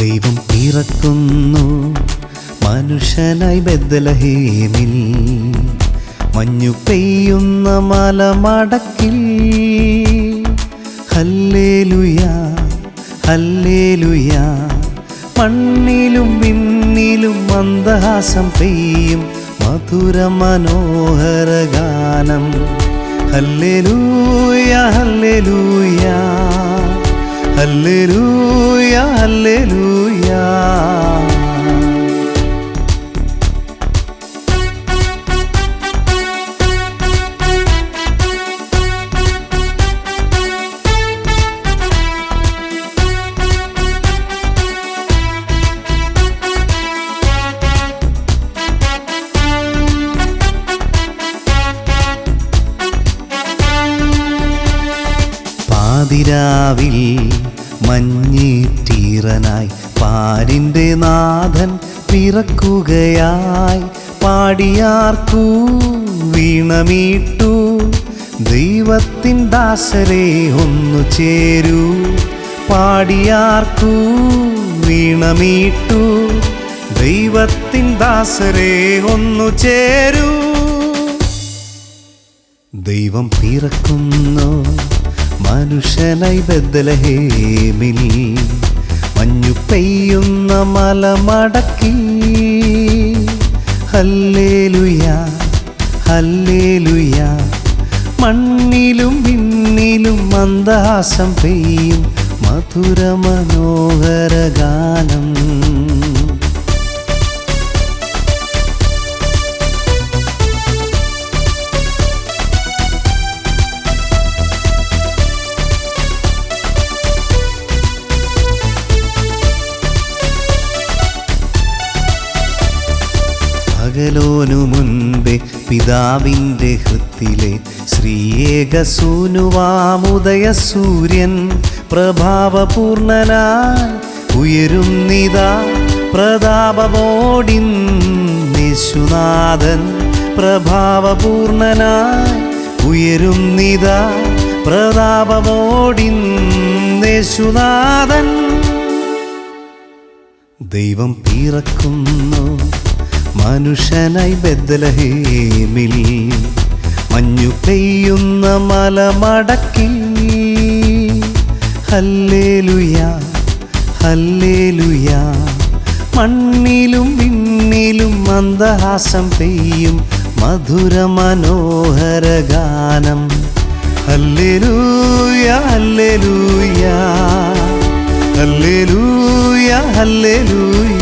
ദൈവം ഇറക്കുന്നു മനുഷ്യനായി ബദലഹേമിൽ മഞ്ഞു പെയ്യുന്ന മലമടക്കിൽ ഹല്ലേലുയാ ഹല്ലേലുയാ. മണ്ണിലും വിണ്ണിലും മന്ദഹാസം പെയ്യും. മധുര മനോഹര ഗാനം ഹല്ലേലൂയ ഹല്ലേലൂയ. ഹല്ലേലൂയ ഹല്ലേലൂയ പാതിരാവിൽ മഞ്ഞീറ്റീറനായി പാരിന്റെ നാഥൻ പിറക്കുകയായി പാടിയാർക്കൂ വീണമീട്ടു. ദൈവത്തിൻ ദാസരെ ഒന്നു ചേരൂ. പാടിയാർക്കൂ വീണമീട്ടു. ദൈവത്തിൻ ദാസരെ ഒന്നു ചേരൂ. ദൈവം പിറക്കുന്നു. മനുഷ്യനായി ബദലഹേമിൽ മഞ്ഞു പെയ്യുന്ന മലമടക്കി ഹല്ലേലുയ ഹല്ലേലുയ. മണ്ണിലും വിണ്ണിലും മന്ദഹാസം പെയ്യും. മധുര പകലോനു മുൻപേ പിതാവിന്റെ ഹൃത്തിലെ ശ്രീയേകസൂനുവാമുദയ സൂര്യൻ പ്രഭാവപൂർണനായി ഉയരുന്നിതാ പ്രതാപമോടിൻ യേശുനാഥൻ പ്രഭാവപൂർണനായി ഉയരുന്നിതാ പ്രതാപമോടിൻ യേശുനാഥൻ. ദൈവം പിറക്കുന്നു. മനുഷ്യനായി ബദലഹേമിൽ മഞ്ഞു പെയ്യുന്ന മലമടക്കിൽ ഹല്ലേലുയ ഹല്ലേലുയ. മണ്ണിലും വിണ്ണിലും മന്ദഹാസം പെയ്യും മധുര മനോഹര ഗാനം. Hallelujah hallelujah. Hallelujah hallelujah.